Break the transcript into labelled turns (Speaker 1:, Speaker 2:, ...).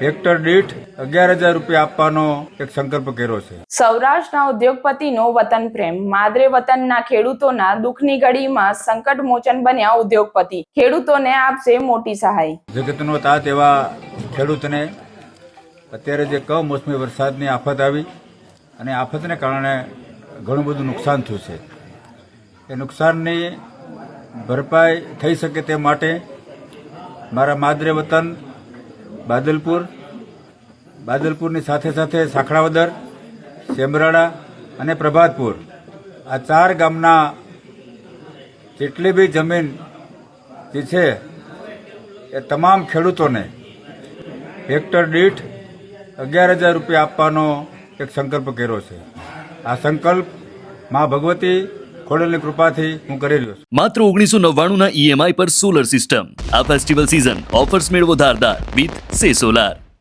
Speaker 1: Hectare દીઠ અગિયાર હજાર રૂપિયા આપવાનો એક સંકલ્પ કર્યો છે.
Speaker 2: સૌરાષ્ટ્રના ઉદ્યોગપતિનો વતન પ્રેમ. માદરે વતનના ખેડૂતોના દુઃખની ઘડીમાં સંકટ મોચન બન્યા ઉદ્યોગપતિ. ખેડૂતોને આપશે મોટી સહાય.
Speaker 1: જગતનો તાત એવા ખેડૂતને અત્યારે જે કમોસમી વરસાદની આફત આવી અને આફતને કારણે ઘણું બધું નુકસાન થયું છે. એ નુકસાનની ભરપાઈ થઈ શકે તે માટે મારા માદરે વતન બાદલપુર, બાદલપુરની સાથે સાથે સાખડાવદર સેમરાડા અને પ્રભાતપુર. આ ચાર ગામના જેટલી બી જમીન જે છે, એ તમામ ખેડૂતોને હેક્ટર દીઠ અગિયાર હજાર રૂપિયા આપવાનો એક સંકલ્પ કર્યો છે. આ સંકલ્પ મા ભગવતી ખોડલની કૃપાથી હું કરી રહ્યો છું
Speaker 3: માત્ર ઓગણીસો નવ્વાણું ના ઈએમઆઈ પર સોલર સિસ્ટમ આ ફેસ્ટિવલ સિઝન ઓફર્સ મેળવો ધારદાર વિથ સે સોલાર